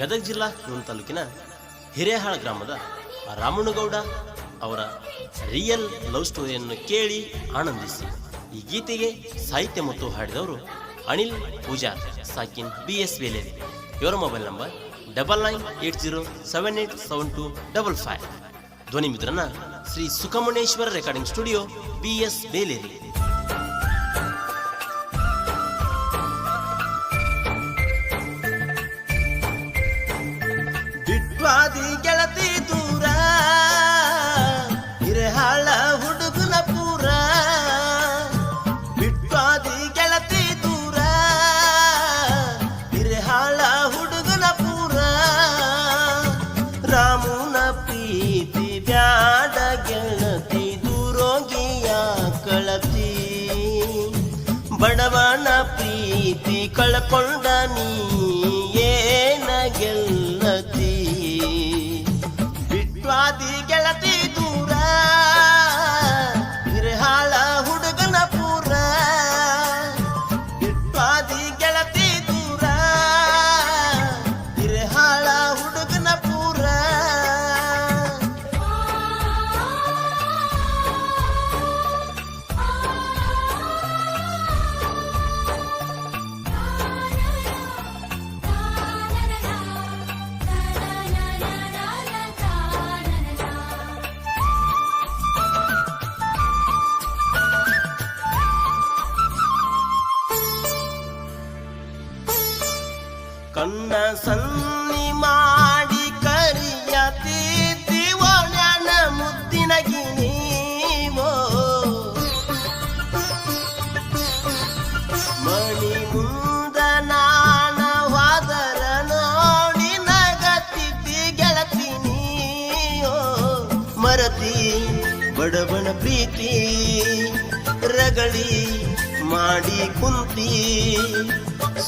ಗದಗ ಜಿಲ್ಲಾ ನೂನ್ ತಾಲೂಕಿನ ಹಿರೇಹಾಳ ಗ್ರಾಮದ ರಾಮಣ್ಣಗೌಡ ಅವರ ರಿಯಲ್ ಲವ್ ಸ್ಟೋರಿಯನ್ನು ಕೇಳಿ ಆನಂದಿಸಿ. ಈ ಗೀತೆಗೆ ಸಾಹಿತ್ಯ ಮತ್ತು ಹಾಡಿದವರು ಅನಿಲ್ ಪೂಜಾ ಸಾಕಿನ್ ಬಿ ಎಸ್ ವೇಲೇರಿ. ಇವರ mobile number double nine eight zero seven eight seven two double five. ಧ್ವನಿ ಮಿತ್ರನ Shri Sukhamaneshwara recording studio B S Beleri ಬಿಟ್ವಾದಿ ಗೆಳತಿ ದೂರ. ಹಿರಹಾಳ ಹುಡುಗನ ಪೂರ. ಬಿಟ್ಟಾದಿ ಗೆಳತಿ ದೂರ. ಹಿರಹಾಳ ಹುಡುಗನ ಪೂರ. ರಾಮುನ ಪ್ರೀತಿ ಬ್ಯಾಡ ಗೆಳತಿ, ದೂರೋಗಿಯ ಕಳತಿ. ಬಡವನ ಪ್ರೀತಿ ಕಳ್ಕೊಂಡ ನೀ, ಏನ ಗೆಲ್ಲತಿ ಕಣ್ಣ ಸನ್ನಿ ಮಾಡಿ ಕರಿಯತೀತಿ ಒಣ್ಯಾನ ಮುದ್ದಿನ ಗಿನೀವೋ ಮಣಿ ಮುಂದ ನಾನ ವಾದರ ನೋಡಿ ನಗತಿ ಗೆಳತಿ ನೀಯೋ ಮರತಿ, ಬಡವನ ಪ್ರೀತಿ, ರಗಳಿ ಮಾಡಿ ಕುಂತಿ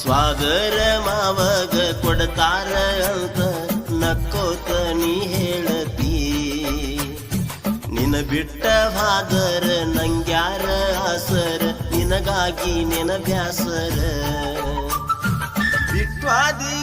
ಸ್ವಾಗರ ಮಾವಗ ಕೊಡ್ತಾರ ಅಂತ ನಕ್ಕೋತ ನೀ ಹೇಳತಿ. ನಿನ ಬಿಟ್ಟ ಭಾದರ ನಂಗ್ಯಾರ ಆಸರ, ನಿನಗಾಗಿ ನಿನ ಬ್ಯಾಸರ ಬಿಟ್ವಾದಿ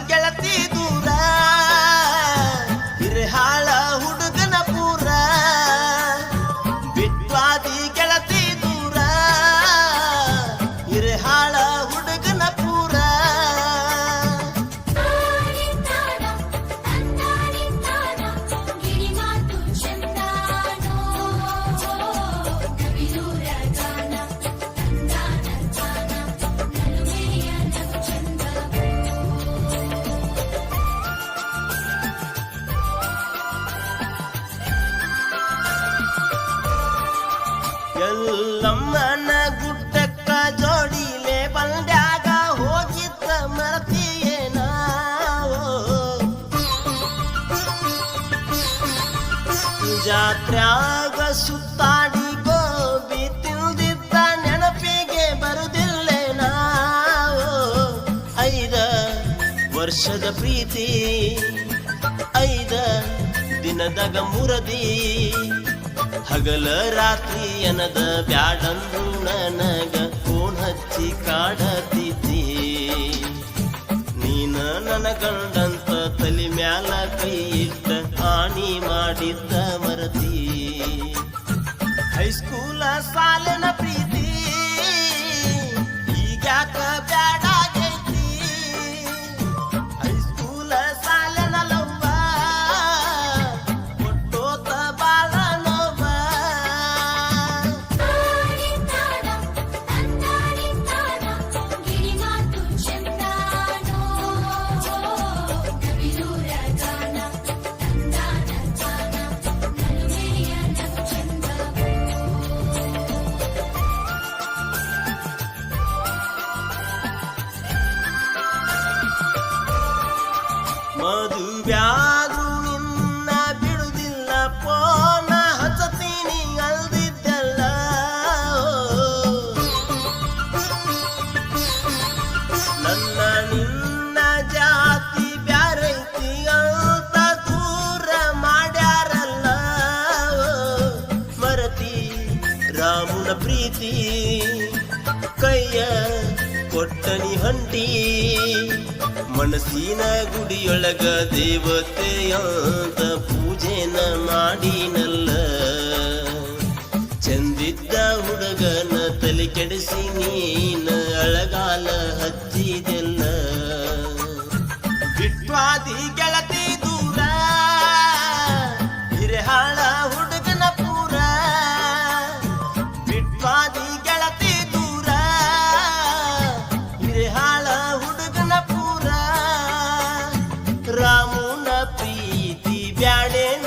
ಎಲ್ಲಮ್ಮನ ಗುಡ್ಡಕ್ಕ ಜೋಡಿಲೆ ಬಂದ್ಯಾಗ ಹೋಗಿದ್ದ ಮರತಿಯೇನ. ಜಾತ್ರ್ಯಾಗ ಸುತ್ತಾಡಿ ಗೋಬಿ ತಿಂದಿದ್ದ ನೆನಪಿಗೆ ಬರುದಿಲ್ಲೇನ. ಐದ ವರ್ಷದ ಪ್ರೀತಿ, ಐದ ದಿನದಾಗ ಮುರದಿ. ಹಗಲ ರಾತ್ರಿ ಎನದ ಬ್ಯಾಡಂದು ನನಗ ಫೋನ್ ಹಚ್ಚಿ ಕಾಡತಿದ್ದಿ. ನೀನ ನನ್ನ ಗಂಡಂತ ತಲೆ ಮ್ಯಾಲ ಕೈ ಇಟ್ಟ ಮಾಡಿದ್ದ ಮರತಿ ಹೈಸ್ಕೂಲ ಸಾಲನ ಪ್ರೀತಿ प्यार ಕೊಟ್ಟನಿ ಹಂಟಿ. ಮನಸ್ಸಿನ ಗುಡಿಯೊಳಗ ದೇವತೆಯಂತ ಪೂಜೆನ ಮಾಡಿನಲ್ಲ. ಚಂದಿದ್ದ ಹುಡುಗನ ತಲೆ ಕೆಡಿಸಿ ನೀನ ಅಳಗಾಲ ಹಚ್ಚಿದೆಲ್ಲ. ಬಿಟ್ವಾದಿ ರಾಮುನ ಪ್ರೀತಿ ಬ್ಯಾಡೇನ